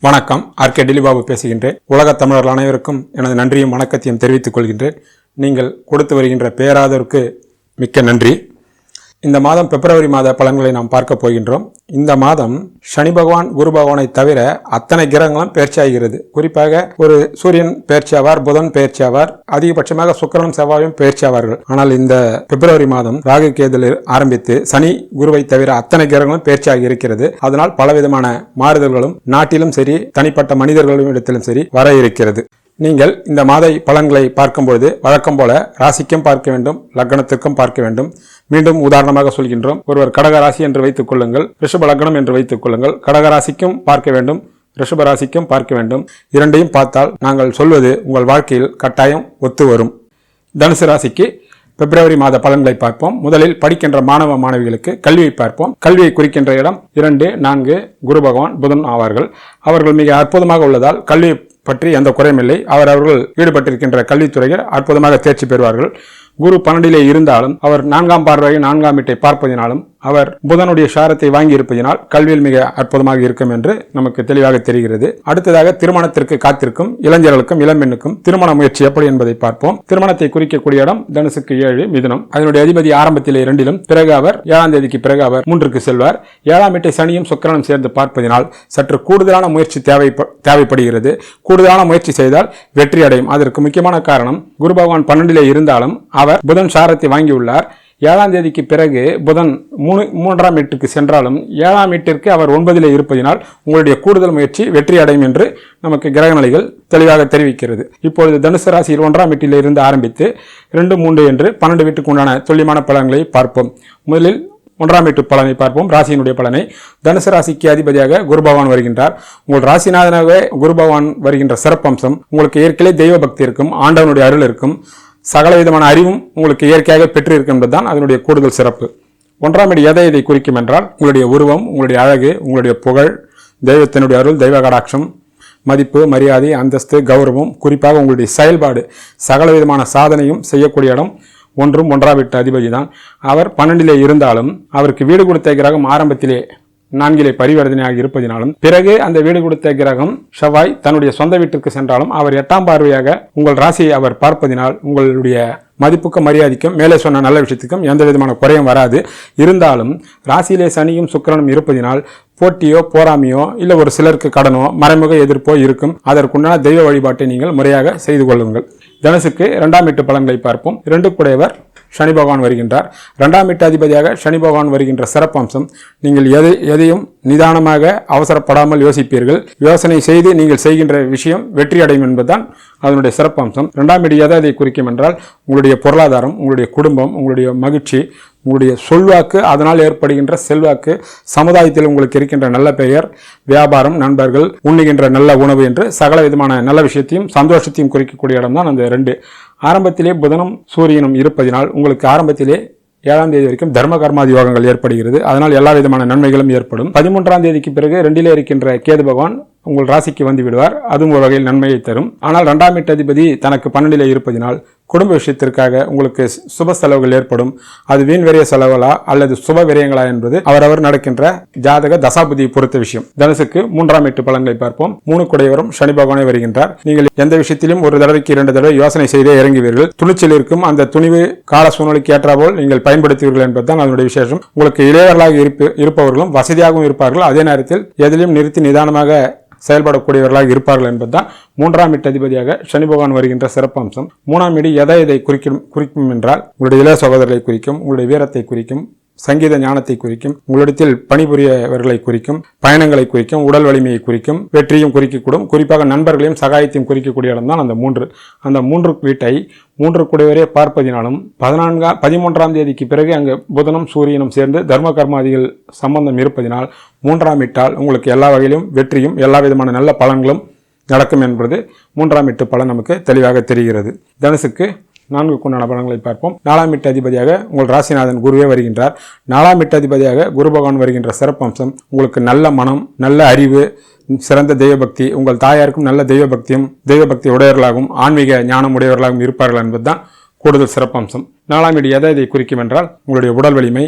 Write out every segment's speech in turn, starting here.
வணக்கம். R. K. Dilibabu பேசுகின்றேன். உலகத் தமிழர்கள் அனைவருக்கும் எனது நன்றியும் வணக்கத்தையும் தெரிவித்துக் கொள்கின்றேன். நீங்கள் கொடுத்து வருகின்ற பேராதருக்கு மிக்க நன்றி. இந்த மாதம் பிப்ரவரி மாத பலன்களை நாம் பார்க்க போகின்றோம். இந்த மாதம் சனி பகவான் குரு பகவானை தவிர அத்தனை கிரகங்களும் பயிற்சியாகிறது குறிப்பாக ஒரு சூரியன் பயிற்சியாவார் புதன் பயிற்சியாவார் அதிகபட்சமாக சுக்கரனும் செவ்வாயும் பயிற்சியாவார்கள் ஆனால் இந்த பிப்ரவரி மாதம் ராகு கேதலில் ஆரம்பித்து சனி குருவை தவிர அத்தனை கிரகங்களும் பயிற்சியாகி இருக்கிறது. அதனால் பலவிதமான மாறுதல்களும் நாட்டிலும் சரி தனிப்பட்ட மனிதர்களிடம் இடத்திலும் சரி வர இருக்கிறது. நீங்கள் இந்த மாத பலன்களை பார்க்கும்பொழுது வழக்கம் போல ராசிக்கும் பார்க்க வேண்டும் லக்னத்திற்கும் பார்க்க வேண்டும். மீண்டும் உதாரணமாக சொல்கின்றோம் ஒருவர் கடக ராசி என்று வைத்துக் கொள்ளுங்கள் ரிஷப லக்னம் என்று வைத்துக் கொள்ளுங்கள். கடக ராசிக்கும் பார்க்க வேண்டும் ரிஷப ராசிக்கும் பார்க்க வேண்டும். இரண்டையும் பார்த்தால் நாங்கள் சொல்வது உங்கள் வாழ்க்கையில் கட்டாயம் ஒத்து வரும். தனுசு ராசிக்கு பிப்ரவரி மாத பலன்களை பார்ப்போம். முதலில் படிக்கின்ற மாணவ மாணவிகளுக்கு கல்வியை பார்ப்போம். கல்வியை குறிக்கின்ற இடம் இரண்டு நான்கு குரு பகவான் புதன் ஆவார்கள். அவர்கள் மிக அற்புதமாக உள்ளதால் கல்வி பற்றி எந்த குறையும் இல்லை. அவர் அவர்கள் ஈடுபட்டிருக்கின்ற கல்வித்துறையில் அற்புதமாக தேர்ச்சி பெறுவார்கள். குரு பன்னெண்டிலே இருந்தாலும் அவர் நான்காம் பார்வையை நான்காம் வீட்டை பார்ப்பதினாலும் அவர் புதனுடைய சாரத்தை வாங்கி இருப்பதினால் கல்வியில் மிக அற்புதமாக இருக்கும் என்று நமக்கு தெளிவாக தெரிகிறது. அடுத்ததாக திருமணத்திற்கு காத்திருக்கும் இளைஞர்களுக்கும் இளம்பெண்ணுக்கும் திருமண முயற்சி எப்படி என்பதை பார்ப்போம். திருமணத்தை குறிக்கக்கூடிய இடம் தனுசுக்கு ஏழு மிதுனம். அதனுடைய அதிபதி ஆரம்பத்தில் இரண்டிலும் பிறகு அவர் ஏழாம் தேதிக்கு பிறகு அவர் மூன்றுக்கு செல்வார். ஏழாம் வீட்டை சனியும் சுக்கரனும் சேர்ந்து பார்ப்பதினால் சற்று கூடுதலான முயற்சி தேவை தேவைப்படுகிறது. கூடுதலான முயற்சி செய்தால் வெற்றி அடையும் அதற்கு முக்கியமான காரணம் குரு பகவான் பன்னெண்டிலே இருந்தாலும் அவர் புதன் சாரத்தை வாங்கியுள்ளார். ஏழாம் தேதிக்கு பிறகு புதன் மூணு மூன்றாம் வீட்டுக்கு சென்றாலும் ஏழாம் வீட்டிற்கு அவர் ஒன்பதில் இருப்பதினால் உங்களுடைய கூடுதல் முயற்சி வெற்றி அடையும் என்று நமக்கு கிரகநிலைகள் தெளிவாக தெரிவிக்கிறது. இப்பொழுது தனுசு ராசியில் ஒன்றாம் வீட்டில் இருந்து ஆரம்பித்து ரெண்டு மூன்று என்று பன்னெண்டு வீட்டுக்கு உண்டான துல்லியமான பலன்களை பார்ப்போம். முதலில் ஒன்றாம் வீட்டு பலனை பார்ப்போம். ராசியினுடைய பலனை. தனுசு ராசிக்கு அதிபதியாக குரு பகவான் வருகின்றார். உங்கள் ராசிநாதனாகவே குரு பகவான் வருகின்ற சிறப்பம்சம் உங்களுக்கு ஏற்கனவே தெய்வ பக்தி இருக்கும் ஆண்டவனுடைய அருள் இருக்கும். சகல விதமான அறிவும் உங்களுக்கு இயற்கையாக பெற்றிருக்கும் என்பதுதான் அதனுடைய கூடுதல் சிறப்பு. ஒன்றாம் இடம் எதை இதை குறிக்கும் என்றால் உங்களுடைய உருவம் உங்களுடைய அழகு உங்களுடைய புகழ் தெய்வத்தினுடைய அருள் தெய்வ கடாட்சம் மதிப்பு மரியாதை அந்தஸ்து கௌரவம் குறிப்பாக உங்களுடைய செயல்பாடு சகல விதமான சாதனையும் செய்யக்கூடிய இடம் ஒன்றும் ஒன்றாவிட்ட அதிபதி தான் அவர் பன்னெண்டிலே இருந்தாலும் அவருக்கு வீடு கொடுத்த கிரகம் ஆரம்பத்திலே நான்கிலே பரிவர்த்தனையாக இருப்பதினாலும் பிறகு அந்த வீடு கொடுத்த கிரகம் செவ்வாய் தன்னுடைய சொந்த வீட்டிற்கு சென்றாலும் அவர் எட்டாம் பார்வையாக உங்கள் ராசியை அவர் பார்ப்பதினால் உங்களுடைய மதிப்புக்கும் மரியாதைக்கும் மேலே சொன்ன நல்ல விஷயத்துக்கும் எந்த விதமான குறையும் வராது. இருந்தாலும் ராசியிலே சனியும் சுக்கிரனும் இருப்பதினால் போட்டியோ போராமையோ இல்லை ஒரு சிலருக்கு கடனோ மறைமுக எதிர்ப்போ இருக்கும். அதற்குண்டான தெய்வ வழிபாட்டை நீங்கள் முறையாக செய்து கொள்ளுங்கள். தனுசுக்கு இரண்டாம் எட்டு பலன்களை பார்ப்போம். இரண்டு குடையவர் சனி பகவான் வருகின்றார். இரண்டாம் வீட்டு அதிபதியாக சனி பகவான் வருகின்ற சிறப்பம்சம் நீங்கள் எதை எதையும் நிதானமாக அவசரப்படாமல் யோசிப்பீர்கள். யோசனை செய்து நீங்கள் செய்கின்ற விஷயம் வெற்றி அடையும் என்பதுதான் அதனுடைய சிறப்பம்சம். இரண்டாம் வீடு எதை அதை குறிக்கும் என்றால் உங்களுடைய பொருளாதாரம் உங்களுடைய குடும்பம் உங்களுடைய மகிழ்ச்சி உங்களுடைய சொல்வாக்கு அதனால் ஏற்படுகின்ற செல்வாக்கு சமுதாயத்தில் உங்களுக்கு இருக்கின்ற நல்ல பெயர் வியாபாரம் நண்பர்கள் உண்ணுகின்ற நல்ல உணவு என்று சகல விதமான நல்ல விஷயத்தையும் சந்தோஷத்தையும் குறிக்கக்கூடிய இடம்தான் அந்த ரெண்டு ஆரம்பத்திலே புதனும் சூரியனும் இருப்பதினால் உங்களுக்கு ஆரம்பத்திலே ஏழாம் தேதி வரைக்கும் தர்ம கர்மாதி யோகங்கள் ஏற்படுகிறது. அதனால் எல்லா விதமான நன்மைகளும் ஏற்படும். பதிமூன்றாம் தேதிக்கு பிறகு ரெண்டிலே இருக்கின்ற கேது பகவான் உங்கள் ராசிக்கு வந்து விடுவார். அதுவும் ஒரு வகையில் நன்மையை தரும். ஆனால் இரண்டாம் வீட்டு அதிபதி தனக்கு பன்னெண்டில் இருப்பதினால் குடும்ப விஷயத்திற்காக உங்களுக்கு சுப செலவுகள் ஏற்படும். அது வீண் விரைய செலவுகளா அல்லது சுப விரயங்களா என்பது அவரவர் நடக்கின்ற ஜாதக தசாபதியை பொறுத்த விஷயம். தனுசுக்கு மூன்றாம் எட்டு பலன்களை பார்ப்போம். மூணு குடையவரும் சனி பகவானே வருகின்றார். நீங்கள் எந்த விஷயத்திலும் ஒரு தடவைக்கு இரண்டு தடவை யோசனை செய்தே இறங்குவீர்கள். துணிச்சல் இருக்கும். அந்த துணிவு கால சூழ்நிலைக்கு ஏற்றாபோல் நீங்கள் பயன்படுத்துவீர்கள் என்பதுதான் அதனுடைய விசேஷம். உங்களுக்கு இளையவர்களாக இருப்பவர்களும் வசதியாகவும் இருப்பார்கள். அதே நேரத்தில் எதிலும் நிறுத்தி நிதானமாக செயல்படக்கூடியவர்களாக இருப்பார்கள் என்பதுதான் மூன்றாம் வீட்டு அதிபதியாக சனி பகவான் வருகின்ற சிறப்பம்சம் மூணாம் வீடு எதை எதை குறிக்கும் குறிக்கும் என்றால் உங்களுடைய இளைய சகோதரரை குறிக்கும் உங்களுடைய வீரத்தை குறிக்கும் சங்கீத ஞானத்தை குறிக்கும் உங்களிடத்தில் பணிபுரியவர்களை குறிக்கும் பயணங்களை குறிக்கும் உடல் வலிமையை குறிக்கும் வெற்றியும் குறிக்கக்கூடும். குறிப்பாக நண்பர்களையும் சகாயத்தையும் குறிக்கக்கூடிய இடம்தான் அந்த மூன்று. அந்த மூன்று வீட்டை மூன்று குடைவரே பார்ப்பதினாலும் பதினான்காம் பதிமூன்றாம் தேதிக்கு பிறகு அங்கு புதனும் சூரியனும் சேர்ந்து தர்ம கர்மாதிகள் சம்பந்தம் இருப்பதினால் மூன்றாம் வீட்டால் உங்களுக்கு எல்லா வகையிலும் வெற்றியும் எல்லா விதமான நல்ல பலன்களும் நடக்கும் என்பது மூன்றாம் வீட்டு பலன் நமக்கு தெளிவாக தெரிகிறது. தனுசுக்கு நான்கு குண்டான பலன்களை பார்ப்போம். நாலாம் எட்டு அதிபதியாக உங்கள் ராசிநாதன் குருவே வருகின்றார். நாலாம் எட்டு அதிபதியாக குரு பகவான் வருகின்ற சிறப்பம்சம் உங்களுக்கு நல்ல மனம் நல்ல அறிவு சிறந்த தெய்வபக்தி உங்கள் தாயாருக்கும் நல்ல தெய்வபக்தியும் தெய்வபக்தி உடையவர்களாகவும் ஆன்மீக ஞானம் உடையவர்களாகவும் இருப்பார்கள் என்பதுதான் கூடுதல் சிறப்பம்சம். நாலாம் இடி எதை இதை குறிக்கும் என்றால் உங்களுடைய உடல் வலிமை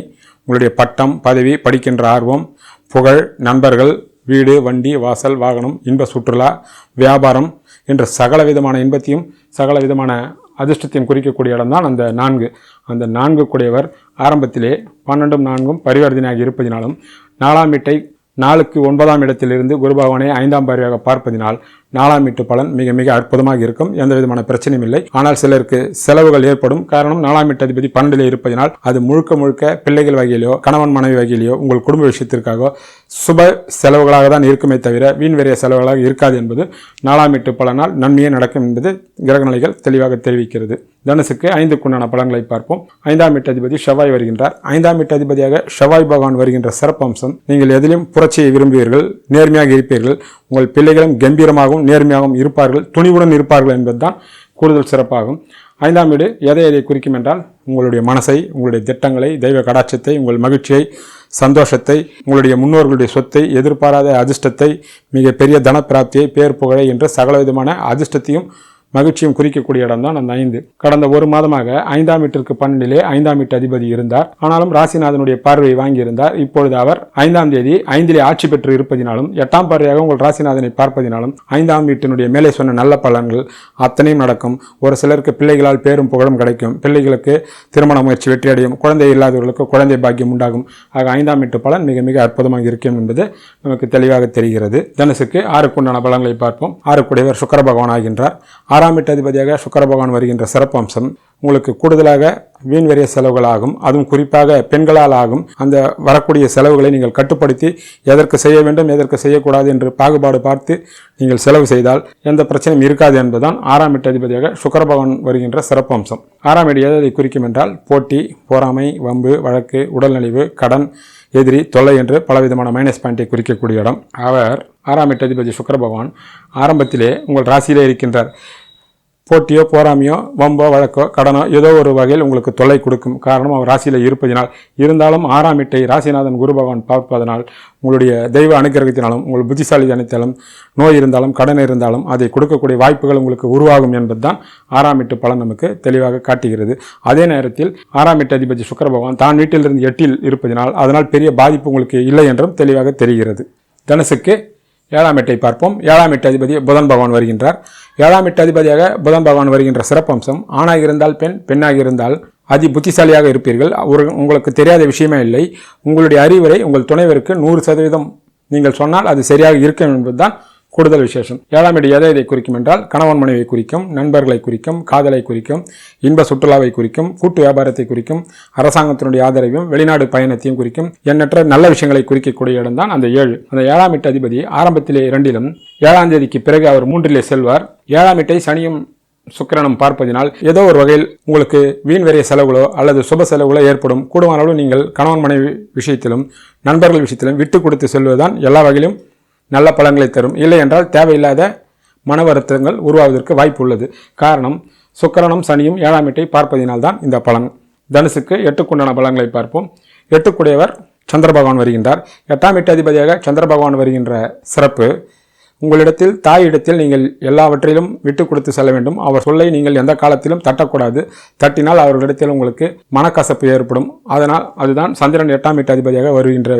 உங்களுடைய பட்டம் பதவி படிக்கின்ற ஆர்வம் புகழ் நண்பர்கள் வீடு வண்டி வாசல் வாகனம் இன்ப சுற்றுலா வியாபாரம் என்ற சகல விதமான இன்பத்தையும் சகல விதமான அதிர்ஷ்டத்தையும் குறிக்கக்கூடிய இடம்தான் அந்த நான்கு. அந்த நான்கு கூடியவர் ஆரம்பத்திலே பன்னெண்டும் நான்கும் பரிவர்த்தனையாக இருப்பதினாலும் நாலாம் வீட்டை நாளுக்கு ஒன்பதாம் இடத்திலிருந்து குரு பகவானை ஐந்தாம் பார்வையாக பார்ப்பதினால் நாலாம் வீட்டு பலன் மிக மிக அற்புதமாக இருக்கும். எந்த விதமான பிரச்சனையும் இல்லை. ஆனால் சிலருக்கு செலவுகள் ஏற்படும். காரணம் நாலாம் வீட்டு அதிபதி பன்னெண்டிலே இருப்பதினால் அது முழுக்க முழுக்க பிள்ளைகள் வகையிலோ கணவன் மனைவி வகையிலோ உங்கள் குடும்ப விஷயத்திற்காக சுப செலவுகளாக தான் இருக்குமே தவிர வீண் வெறிய செலவுகளாக இருக்காது என்பது நாலாம் வீட்டு பலனால் நன்மையே நடக்கும் என்பது கிரகநிலைகள் தெளிவாக தெரிவிக்கிறது. தனுசுக்கு ஐந்துக்குண்டான பலன்களை பார்ப்போம். ஐந்தாம் வீட்டு அதிபதி செவ்வாய் வருகின்றார். ஐந்தாம் வீட்டு அதிபதியாக செவ்வாய் பகவான் வருகின்ற சிறப்பம்சம் நீங்கள் எதிலும் புரட்சியை விரும்புவீர்கள் நேர்மையாக இருப்பீர்கள் உங்கள் பிள்ளைகளும் கம்பீரமாகவும் நேர்மையாகவும் இருப்பார்கள் துணிவுடன் இருப்பார்கள் என்பதுதான் கூடுதல் சிறப்பாகும். ஐந்தாம் வீடு எதை எதை குறிக்கும் என்றால் உங்களுடைய மனசை உங்களுடைய திட்டங்களை தெய்வ கடாட்சத்தை உங்கள் மகிழ்ச்சியை சந்தோஷத்தை உங்களுடைய முன்னோர்களுடைய சொத்தை எதிர்பாராத அதிர்ஷ்டத்தை மிகப்பெரிய தனப்பிராப்தியை பேர் புகழை என்று சகல விதமான அதிர்ஷ்டத்தையும் மகிழ்ச்சியும் குறிக்கக்கூடிய இடம்தான் அந்த ஐந்து. கடந்த ஒரு மாதமாக ஐந்தாம் வீட்டிற்கு பன்னெண்டிலே ஐந்தாம் வீட்டு அதிபதி இருந்தார். ஆனாலும் ராசிநாதனுடைய பார்வையை வாங்கியிருந்தார். இப்பொழுது அவர் ஐந்தாம் தேதி ஐந்திலே ஆட்சி பெற்று இருப்பதினாலும் எட்டாம் பார்வையாக உங்கள் ராசிநாதனை பார்ப்பதினாலும் ஐந்தாம் வீட்டினுடைய மேலே சொன்ன நல்ல பலன்கள் அத்தனையும் நடக்கும் ஒரு சிலருக்கு பிள்ளைகளால் பேரும் புகழும் கிடைக்கும். பிள்ளைகளுக்கு திருமண முயற்சி வெற்றியடையும். குழந்தை இல்லாதவர்களுக்கு குழந்தை பாக்கியம் உண்டாகும். ஆக ஐந்தாம் வீட்டு பலன் மிக மிக அற்புதமாக இருக்கும் என்பது நமக்கு தெளிவாக தெரிகிறது. தனுசுக்கு ஆறுக்குண்டான பலன்களை பார்ப்போம். ஆறுக்குடையவர் சுக்கர பகவான் ஆகின்றார். ஆறாம் வீட்டு அதிபதியாக சுக்கர பகவான் வருகின்ற சிறப்பம்சம் உங்களுக்கு கூடுதலாக வீண் வரிய செலவுகள் ஆகும் அதுவும் குறிப்பாக பெண்களால் ஆகும். அந்த வரக்கூடிய செலவுகளை நீங்கள் கட்டுப்படுத்தி எதற்கு செய்ய வேண்டும் எதற்கு செய்யக்கூடாது என்று பாகுபாடு பார்த்து நீங்கள் செலவு செய்தால் எந்த பிரச்சனையும் இருக்காது என்பதுதான் ஆறாம் வீட்டு அதிபதியாக சுக்கர பகவான் வருகின்ற சிறப்பம்சம் ஆறாம் வீடு எதை குறிக்கும் என்றால் போட்டி பொறாமை வம்பு வழக்கு உடல்நலிவு கடன் எதிரி தொல்லை என்று பலவிதமான மைனஸ் பாயிண்டை குறிக்கக்கூடிய இடம். அவர் ஆறாம் எட்டு அதிபதி சுக்கர பகவான் ஆரம்பத்திலே உங்கள் ராசியிலே இருக்கின்றார். போட்டியோ போராமையோ வம்போ வழக்கோ கடனோ ஏதோ ஒரு வகையில் உங்களுக்கு தொல்லை கொடுக்கும் காரணம் அவர் ராசியில் இருப்பதினால். இருந்தாலும் ஆறாம் இட்டை ராசிநாதன் குரு பகவான் பார்ப்பதனால் உங்களுடைய தெய்வ அனுகிரகத்தினாலும் உங்கள் புத்திசாலி தனித்தாலும் நோய் இருந்தாலும் கடன் இருந்தாலும் அதை கொடுக்கக்கூடிய வாய்ப்புகள் உங்களுக்கு உருவாகும் என்பதுதான் ஆறாம் இட்டு பலன் நமக்கு தெளிவாக காட்டுகிறது. அதே நேரத்தில் ஆறாம் இட்டு அதிபதி சுக்கர பகவான் தான் வீட்டிலிருந்து எட்டில் இருப்பதினால் அதனால் பெரிய பாதிப்பு உங்களுக்கு இல்லை என்றும் தெளிவாக தெரிகிறது. தனுசுக்கு ஏழாம் எட்டை பார்ப்போம். ஏழாம் எட்டு அதிபதி புதன் பகவான் வருகின்றார். ஏழாம் எட்டு அதிபதியாக புதன் பகவான் வருகின்ற சிறப்பம்சம் ஆணாக இருந்தால் பெண் பெண்ணாக இருந்தால் அதி புத்திசாலியாக இருப்பீர்கள். ஒரு உங்களுக்கு தெரியாத விஷயமே இல்லை. உங்களுடைய அறிவுரை உங்கள் துணைவருக்கு நூறு சதவீதம். நீங்கள் சொன்னால் அது சரியாக இருக்கும் என்பதுதான் கூடுதல் விசேஷம். ஏழாம் இடம் எதை இதை குறிக்கும் என்றால் கணவன் மனைவியை குறிக்கும் நண்பர்களை குறிக்கும் காதலை குறிக்கும் இன்ப சுற்றுலாவை குறிக்கும் கூட்டு வியாபாரத்தை குறிக்கும் அரசாங்கத்தினுடைய ஆதரவையும் வெளிநாடு பயணத்தையும் குறிக்கும் எண்ணற்ற நல்ல விஷயங்களை குறிக்கக்கூடிய இடம்தான் அந்த ஏழு. அந்த ஏழாம் எட்டு அதிபதி ஆரம்பத்திலே இரண்டிலும் ஏழாம் தேதிக்கு பிறகு அவர் மூன்றிலே செல்வார். ஏழாம் எட்டை சனியும் சுக்கிரனும் பார்ப்பதினால் ஏதோ ஒரு வகையில் உங்களுக்கு வீண் வெறிய செலவுகளோ அல்லது சுப செலவுகளோ ஏற்படும். கூடுமான அளவு நீங்கள் கணவன் மனைவி விஷயத்திலும் நண்பர்கள் விஷயத்திலும் விட்டு கொடுத்து செல்வதுதான் எல்லா வகையிலும் நல்ல பலன்களை தரும். இல்லை என்றால் தேவையில்லாத மன வருத்தங்கள் உருவாவதற்கு வாய்ப்பு உள்ளது. காரணம் சுக்கரனும் சனியும் ஏழாம் வீட்டை பார்ப்பதினால்தான் இந்த பலன். தனுசுக்கு எட்டுக்குண்டான பலன்களை பார்ப்போம். எட்டுக்குடையவர் சந்திர பகவான் வருகின்றார். எட்டாம் வீட்டு அதிபதியாக சந்திர பகவான் வருகின்ற சிறப்பு உங்களிடத்தில் தாயிடத்தில் நீங்கள் எல்லாவற்றிலும் விட்டு கொடுத்து செல்ல வேண்டும். அவர் சொல்லை நீங்கள் எந்த காலத்திலும் தட்டக்கூடாது. தட்டினால் அவர்களிடத்தில் உங்களுக்கு மனக்கசப்பு ஏற்படும். அதனால் அதுதான் சந்திரன் எட்டாம் வீட்டு அதிபதியாக வருகின்ற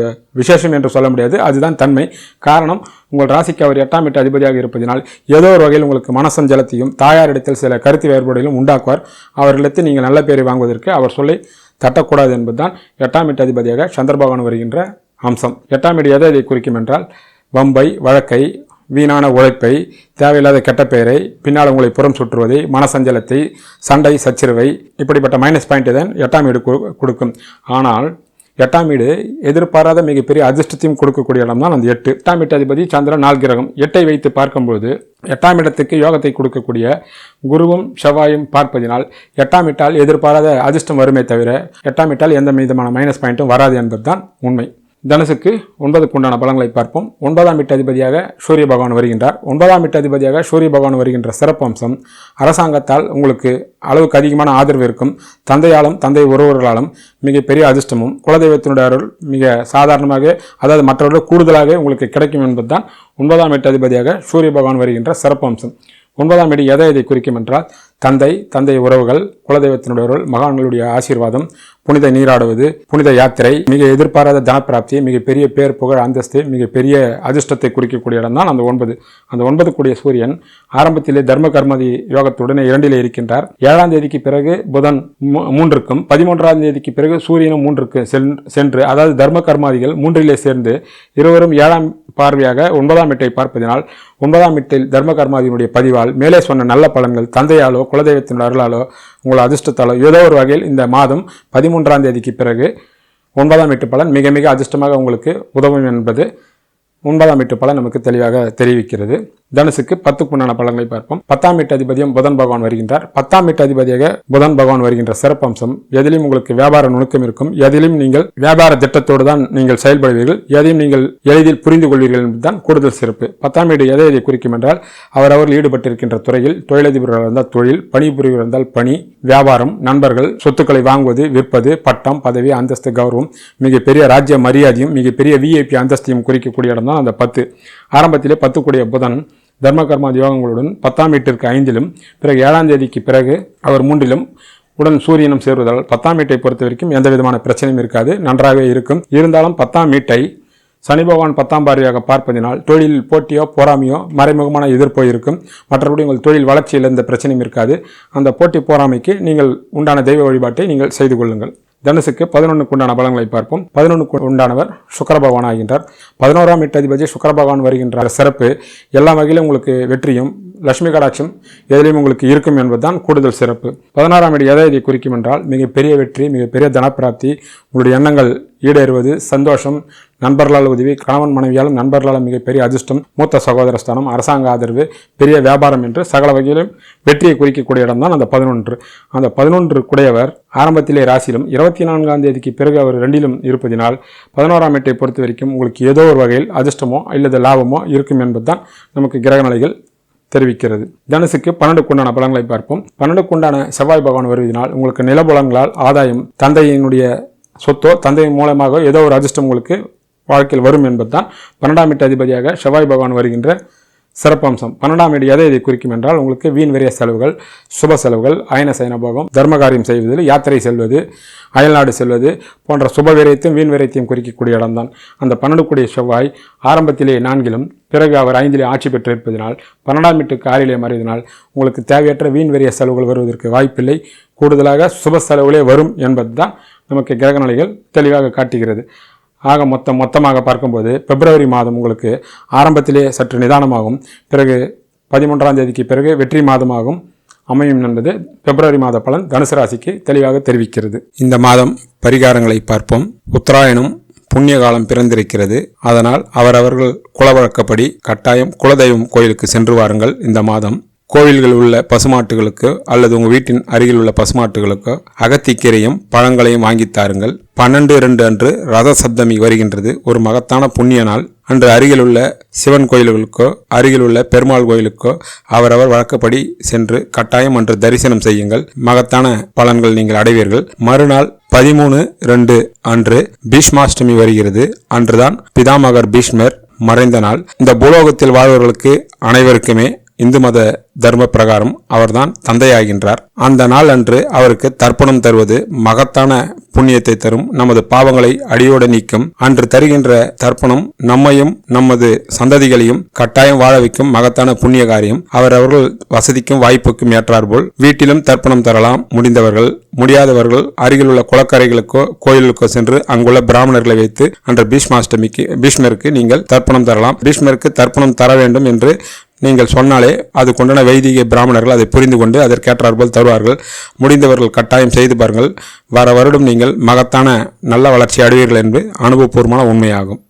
விசேஷம் என்று சொல்ல முடியாது. அதுதான் தன்மை. காரணம் உங்கள் ராசிக்கு அவர் எட்டாம் வீட்டு அதிபதியாக இருப்பதினால் ஏதோ ஒரு வகையில் உங்களுக்கு மனசஞ்சலத்தையும் தாயாரிடத்தில் சில கருத்து வேறுபாடுகளும் உண்டாக்குவார். அவர்களிடத்தில் நீங்கள் நல்ல பேரை வாங்குவதற்கு அவர் சொல்லை தட்டக்கூடாது என்பதுதான் எட்டாம் வீட்டு அதிபதியாக சந்திரபகவான் வருகின்ற அம்சம். எட்டாம் வீடு எதை இதை குறிக்கும் என்றால் வம்பை வழக்கை வீணான உழைப்பை தேவையில்லாத கெட்ட பெயரை பின்னால் உங்களை புறம் சுற்றுவதை மனசஞ்சலத்தை சண்டை சச்சரவை இப்படிப்பட்ட மைனஸ் பாயிண்ட் தான் எட்டாம் வீடு கொடுக்கும். ஆனால் எட்டாம் வீடு எதிர்பாராத மிகப்பெரிய அதிர்ஷ்டத்தையும் கொடுக்கக்கூடிய இடம் தான் அந்த எட்டு. எட்டாம் வீட்டு அதிபதி சந்திரன் நாள் கிரகம். எட்டை வைத்து பார்க்கும்போது எட்டாம் இடத்துக்கு யோகத்தை கொடுக்கக்கூடிய குருவும் செவ்வாயும் பார்ப்பதினால் எட்டாம் வீட்டால் எதிர்பாராத அதிர்ஷ்டம் வருமே தவிர எட்டாம் வீட்டால் எந்த விதமான மைனஸ் பாயிண்ட்டும் வராது என்பதுதான் உண்மை. தனுசுக்கு ஒன்பதுக்கு உண்டான பலன்களை பார்ப்போம். ஒன்பதாம் வீட்டு அதிபதியாக சூரிய பகவான் வருகின்றார். ஒன்பதாம் வீட்டு அதிபதியாக சூரிய பகவான் வருகின்ற சிறப்பம்சம் அரசாங்கத்தால் உங்களுக்கு அளவுக்கு அதிகமான ஆதரவு இருக்கும். தந்தையாலும் தந்தை உறவுகளாலும் மிகப்பெரிய அதிர்ஷ்டமும் குலதெய்வத்தினுடைய அருள் மிக சாதாரணமாக அதாவது மற்றவர்கள் கூடுதலாக உங்களுக்கு கிடைக்கும் என்பதுதான் ஒன்பதாம் வீட்டு அதிபதியாக சூரிய பகவான் வருகின்ற சிறப்பம்சம் ஒன்பதாம் இடி எதை இதை குறிக்கும் என்றால் தந்தை தந்தை உறவுகள் குலதெய்வத்தினுடைய மகான்களுடைய ஆசீர்வாதம் புனித நீராடுவது புனித யாத்திரை மிக எதிர்பாராத தனப்பிராப்தி மிகப்பெரிய பேர் புகழ் அந்தஸ்து மிகப்பெரிய அதிர்ஷ்டத்தை குறிக்கக்கூடிய இடம் தான் அந்த ஒன்பது. அந்த ஒன்பது கூடிய சூரியன் ஆரம்பத்திலே தர்ம கர்மதி யோகத்துடனே இரண்டிலே இருக்கின்றார். ஏழாம் தேதிக்கு பிறகு புதன் மூ- மூன்றுக்கும் பதிமூன்றாம் தேதிக்கு பிறகு சூரியனும் மூன்றுக்கு சென்று அதாவது தர்ம கர்மாதிகள் மூன்றிலே சேர்ந்து இருவரும் ஏழாம் பார்வையாக ஒன்பதாம் வீட்டை பார்ப்பதினால் ஒன்பதாம் வீட்டில் தர்மகர்மாதியினுடைய பதிவால் மேலே சொன்ன நல்ல பலன்கள் தந்தையாலோ குலதெய்வத்தின் அருளாலோ உங்கள் அதிர்ஷ்டத்தாலோ ஏதோ ஒரு வகையில் இந்த மாதம் பதிமூன்றாம் தேதிக்கு பிறகு ஒன்பதாம் வீட்டு பலன் மிக மிக அதிர்ஷ்டமாக உங்களுக்கு உதவும் என்பது ஒன்பதாம் வீட்டு பலன் நமக்கு தெளிவாக தெரிவிக்கிறது. தனுசுக்கு பத்துக்குண்டான பலன்களை பார்ப்போம். பத்தாம் வீட்டு அதிபதியும் புதன் பகவான் வருகின்றார். பத்தாம் வீட்டு அதிபதியாக புதன் பகவான் வருகின்ற சிறப்பம்சம் எதிலும் உங்களுக்கு வியாபார நுணுக்கம் இருக்கும் எதிலும் நீங்கள் வியாபார திட்டத்தோடு தான் நீங்கள் செயல்படுவீர்கள் எதையும் நீங்கள் எளிதில் புரிந்து கொள்வீர்கள் என்பதுதான் கூடுதல் சிறப்பு. பத்தாம் வீடு எதை எதை குறிக்கும் என்றால் அவர் அவர்கள் ஈடுபட்டிருக்கின்ற துறையில் தொழிலதிபர்கள் இருந்தால் தொழில் பணிபுரிவர் இருந்தால் பணி வியாபாரம் நண்பர்கள் சொத்துக்களை வாங்குவது விற்பது பட்டம் பதவி அந்தஸ்து கௌரவம் மிகப்பெரிய ராஜ்ய மரியாதையும் மிகப்பெரிய விஐபி அந்தஸ்தையும் குறிக்கக்கூடிய இடம் தான் அந்த பத்து. ஆரம்பத்திலே பத்துக்குடைய புதன் தர்ம கர்மா யோகங்களுடன் பத்தாம் வீட்டிற்கு ஐந்திலும் பிறகு ஏழாம் தேதிக்கு பிறகு அவர் மூன்றிலும் உடன் சூரியனும் சேர்வதால் பத்தாம் வீட்டை பொறுத்த வரைக்கும் எந்த விதமான பிரச்சனையும் இருக்காது நன்றாகவே இருக்கும். இருந்தாலும் பத்தாம் வீட்டை சனி பகவான் பத்தாம் பார்வையாக பார்ப்பதினால் தொழில் போட்டியோ பொறாமையோ மறைமுகமான எதிர்ப்போ இருக்கும் மற்றபடி உங்கள் தொழில் வளர்ச்சியில் எந்த பிரச்சனையும் இருக்காது. அந்த போட்டி போராமைக்கு நீங்கள் உண்டான தெய்வ வழிபாட்டை நீங்கள் செய்து கொள்ளுங்கள். தனுசுக்கு பதினொன்றுக்கு உண்டான பலன்களை பார்ப்போம். பதினொன்றுக்கு உண்டானவர் சுக்கர பகவான் ஆகின்றார். பதினோராம் எட்டு அதிபதி சுக்கர பகவான் வருகின்ற சிறப்பு. எல்லா வகையிலும் உங்களுக்கு வெற்றியும் லட்சுமி கடாட்சம் எதிலையும் உங்களுக்கு இருக்கும் என்பதுதான் கூடுதல் சிறப்பு. பதினாறாம் இடம் எதை இதை குறிக்கும் என்றால் மிகப்பெரிய வெற்றி மிகப்பெரிய தனப்பிராப்தி உங்களுடைய எண்ணங்கள் ஈடேறுவது சந்தோஷம் நண்பர்களால் உதவி கணவன் மனைவியாலும் நண்பர்களாலும் மிகப்பெரிய அதிர்ஷ்டம் மூத்த சகோதர ஸ்தானம் அரசாங்க ஆதரவு பெரிய வியாபாரம் என்று சகல வகையிலும் வெற்றியை குறிக்கக்கூடிய இடம்தான் அந்த பதினொன்று. அந்த பதினொன்று குடையவர் ஆரம்பத்திலே ராசியிலும் இருபத்தி நான்காம் தேதிக்கு பிறகு அவர் ரெண்டிலும் இருப்பதினால் பதினோராம் எட்டை பொறுத்த வரைக்கும் உங்களுக்கு ஏதோ ஒரு வகையில் அதிர்ஷ்டமோ அல்லது லாபமோ இருக்கும் என்பதுதான் நமக்கு கிரக நிலைகள் தெரிவிக்கிறது. தனுசுக்கு பன்னெண்டுக்கு உண்டான பலன்களை பார்ப்போம். பன்னெண்டுக்கு உண்டான செவ்வாய் பகவான் வருவதனால் உங்களுக்கு நிலபலங்களால் ஆதாயம் தந்தையினுடைய சொத்தோ தந்தையின் மூலமாக ஏதோ ஒரு அதிர்ஷ்டம் உங்களுக்கு வாழ்க்கையில் வரும் என்பதுதான். பன்னெண்டாம் வீட்டு அதிபதியாக செவ்வாய் பகவான் வருகின்ற சிறப்பம்சம். பன்னெண்டாம் வீடு எதை இதை குறிக்கும் என்றால் உங்களுக்கு வீண் விரைய செலவுகள் சுப செலவுகள் அயன சயனபோகம் தர்மகாரியம் செய்வது யாத்திரை செல்வது அயல்நாடு செல்வது போன்ற சுப விரயத்தையும் வீண் விரயத்தையும் குறிக்கக்கூடிய இடம்தான். அந்த பன்னெண்டு கூடிய செவ்வாய் ஆரம்பத்திலே நான்கிலும் பிறகு அவர் ஐந்திலே ஆட்சி பெற்றிருப்பதினால் பன்னெண்டாம் வீட்டுக்கு ஆறிலே மறைவதனால் உங்களுக்கு தேவையற்ற வீண் விரைய செலவுகள் வருவதற்கு வாய்ப்பில்லை. கூடுதலாக சுப செலவுகளே வரும் என்பதுதான் நமக்கு கிரக நிலைகள் தெளிவாக காட்டுகிறது. ஆக மொத்தம் மொத்தமாக பார்க்கும்போது பிப்ரவரி மாதம் உங்களுக்கு ஆரம்பத்திலே சற்று நிதானமாகும். பிறகு பதிமூன்றாம் தேதிக்கு பிறகு வெற்றி மாதமாகும் அமையும் என்பது பிப்ரவரி மாத பலன் தனுசு ராசிக்கு தெளிவாக தெரிவிக்கிறது. இந்த மாதம் பரிகாரங்களை பார்ப்போம். உத்தராயணம் புண்ணிய காலம் பிறந்திருக்கிறது. அதனால் அவரவர்கள் குலவழக்கப்படி கட்டாயம் குலதெய்வம் கோயிலுக்கு சென்று வாருங்கள். இந்த மாதம் கோவில்கள் உள்ள பசுமாட்டுகளுக்கு அல்லது உங்கள் வீட்டின் அருகில் உள்ள பசுமாட்டுகளுக்கோ அகத்திக்கீரையும் பழங்களையும் வாங்கித் தாருங்கள். பன்னெண்டு இரண்டு அன்று ரத சப்தமி வருகின்றது. ஒரு மகத்தான புண்ணிய நாள். அன்று அருகில் உள்ள சிவன் கோயில்களுக்கோ அருகில் உள்ள பெருமாள் கோயிலுக்கோ அவரவர் வழக்கப்படி சென்று கட்டாயம் அன்று தரிசனம் செய்யுங்கள். மகத்தான பலன்கள் நீங்கள் அடைவீர்கள். மறுநாள் பதிமூணு ரெண்டு அன்று பீஷ்மாஷ்டமி வருகிறது. அன்றுதான் பிதாமகர் பீஷ்மர் மறைந்த நாள். இந்த பூலோகத்தில் வாழ்வர்களுக்கு அனைவருக்குமே இந்து மத தர்ம பிரகாரம் அவர்தான் தந்தையாகின்றார். அந்த நாள் அன்று அவருக்கு தர்ப்பணம் தருவது மகத்தான புண்ணியத்தை தரும். நமது பாவங்களை அடியோடு நீக்கும். அன்று தருகின்ற தர்ப்பணம் நம்மையும் நமது சந்ததிகளையும் கட்டாயம் வாழ வைக்கும் மகத்தான புண்ணிய காரியம் அவர்கள் வசதிக்கும் வாய்ப்புக்கும் ஏற்றாற்போல் வீட்டிலும் தர்ப்பணம் தரலாம். முடிந்தவர்கள் முடியாதவர்கள் அருகில் உள்ள குளக்கரைகளுக்கோ கோயிலுக்கோ சென்று அங்குள்ள பிராமணர்களை வைத்து அன்று பீஷ்மாஷ்டமிக்கு பீஷ்மருக்கு நீங்கள் தர்ப்பணம் தரலாம். பீஷ்மருக்கு தர்ப்பணம் தர வேண்டும் என்று நீங்கள் சொன்னாலே அது கொண்டான வைதிக பிராமணர்கள் அதை புரிந்து கொண்டு அதற்கேற்றாற்போல் தருவார்கள். முடிந்தவர்கள் கட்டாயம் செய்து பாருங்கள். வர வருடம் நீங்கள் மகத்தான நல்ல வளர்ச்சி அடைவீர்கள் என்று அனுபவபூர்வமான உண்மையாகும்.